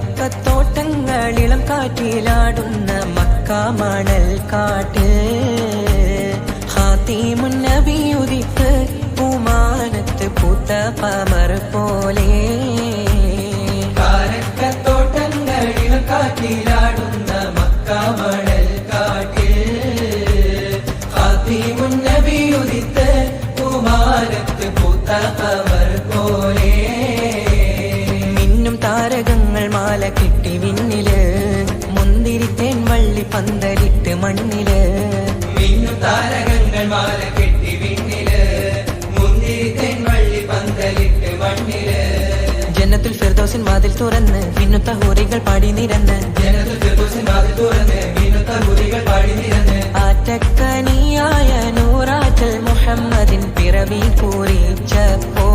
കാരക്കത്തോട്ടങ്ങളിളം കാറ്റിലാടുന്ന മക്കാമണൽ കാട്ടിൽ ഹാത്തിമുന്നബിയുദിത്ത് പൂമാനത്ത് പൂത്ത പമർ പോലെ. കാരക്കത്തോട്ടങ്ങളിളം കാറ്റിലാടുന്ന മക്കാമണൽ കാട്ടിൽ ഹാത്തിമുന്നബിയുദിത്ത് പൂമാനത്ത് പൂത്ത പമർ പോലെ കെട്ടി വിണ്ണിൽ. മുന്തിരിത്തേൻ വള്ളി പന്തലിട്ട് മണ്ണിൽ. ജനത്തിൽ താരകങ്ങൾ മാല കെട്ടി വിണ്ണിൽ. മുന്തിരിത്തേൻ വള്ളി പന്തലിട്ട് മണ്ണിൽ. ജന്നത്തുൽ ഫിർദോസിൻ വാതിൽ തുറന്ന് മിന്നുത്ത ഹൂറികൾ പാടി നിരന്ന്. ജനത്തിൽ ഫിർദോസിൻ വാതിൽ തുറന്ന് മിന്നുത്ത ഹൂറികൾ പാടി നിരന്ന്. ആറ്റക്കനിയായ നൂറാറ്റൽ മുഹമ്മദിൻ പിറവി കുറിച്ചപ്പോൾ